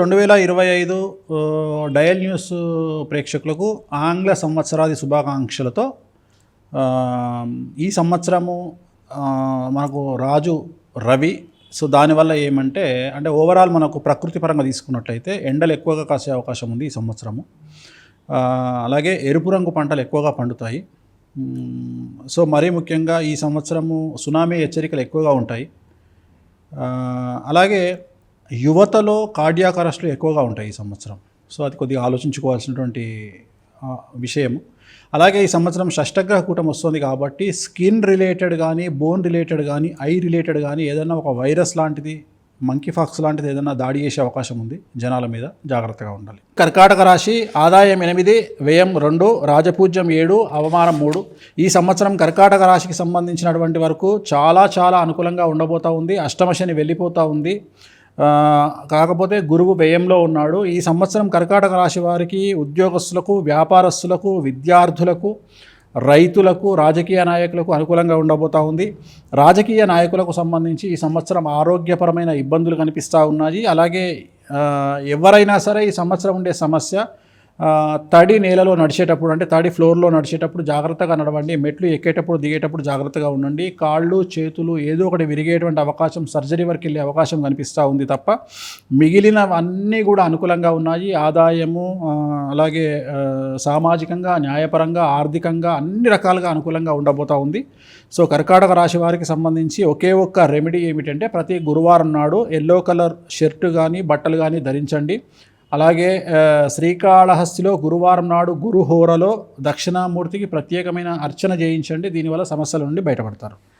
రెండు వేల ఇరవై ఐదు డయల్ న్యూస్ ప్రేక్షకులకు ఆంగ్ల సంవత్సరాది శుభాకాంక్షలతో ఈ సంవత్సరము మనకు రాజు రవి. సో దానివల్ల ఏమంటే అంటే ఓవరాల్ మనకు ప్రకృతి పరంగా తీసుకున్నట్లయితే ఎండలు ఎక్కువగా కాసే అవకాశం ఉంది ఈ సంవత్సరము. అలాగే ఎరుపు రంగు పంటలు ఎక్కువగా పండుతాయి. సో మరీ ముఖ్యంగా ఈ సంవత్సరము సునామీ హెచ్చరికలు ఎక్కువగా ఉంటాయి. అలాగే యువతలో కార్డియాక్ అరెస్టులు ఎక్కువగా ఉంటాయి ఈ సంవత్సరం. సో అది కొద్దిగా ఆలోచించుకోవాల్సినటువంటి విషయం. విషయము అలాగే ఈ సంవత్సరం షష్టగ్రహ కూటం వస్తుంది కాబట్టి స్కిన్ రిలేటెడ్ కానీ బోన్ రిలేటెడ్ కానీ ఐ రిలేటెడ్ కానీ ఏదైనా ఒక వైరస్ లాంటిది మంకీ ఫాక్స్ లాంటిది ఏదైనా దాడి చేసే అవకాశం ఉంది జనాల మీద. జాగ్రత్తగా ఉండాలి. కర్కాటక రాశి ఆదాయం ఎనిమిది వ్యయం రెండు రాజపూజ్యం ఏడు అవమానం మూడు. ఈ సంవత్సరం కర్కాటక రాశికి సంబంధించినటువంటి వరకు చాలా చాలా అనుకూలంగా ఉండబోతా ఉంది. అష్టమశని వెళ్ళిపోతూ ఉంది. కాకపోతే గురువు వ్యయంలో ఉన్నాడు. ఈ సంవత్సరం కర్కాటక రాశి వారికి ఉద్యోగస్తులకు వ్యాపారస్తులకు విద్యార్థులకు రైతులకు రాజకీయ నాయకులకు అనుకూలంగా ఉండబోతా ఉంది. రాజకీయ నాయకులకు సంబంధించి ఈ సంవత్సరం ఆరోగ్యపరమైన ఇబ్బందులు కనిపిస్తూ ఉన్నాయి. అలాగే ఎవరైనా సరే ఈ సంవత్సరం ఉండే సమస్య తడి నేలలో నడిచేటప్పుడు అంటే తడి ఫ్లోర్లో నడిచేటప్పుడు జాగ్రత్తగా నడవండి. మెట్లు ఎక్కేటప్పుడు దిగేటప్పుడు జాగ్రత్తగా ఉండండి. కాళ్ళు చేతులు ఏదో ఒకటి విరిగేటువంటి అవకాశం సర్జరీ వరకు వెళ్ళే అవకాశం కనిపిస్తూ ఉంది తప్ప మిగిలినవన్నీ కూడా అనుకూలంగా ఉన్నాయి. ఆదాయము అలాగే సామాజికంగా న్యాయపరంగా ఆర్థికంగా అన్ని రకాలుగా అనుకూలంగా ఉండబోతూ ఉంది. సో కర్కాటక రాశి వారికి సంబంధించి ఒకే ఒక్క రెమెడీ ఏమిటంటే ప్రతి గురువారం నాడు ఎల్లో కలర్ షర్టు కానీ బట్టలు కానీ ధరించండి. అలాగే శ్రీకాళహస్తిలో గురువారం నాడు గురుహోరలో దక్షిణామూర్తికి ప్రత్యేకమైన అర్చన చేయించండి. దీనివల్ల సమస్యల నుండి బయటపడతారు.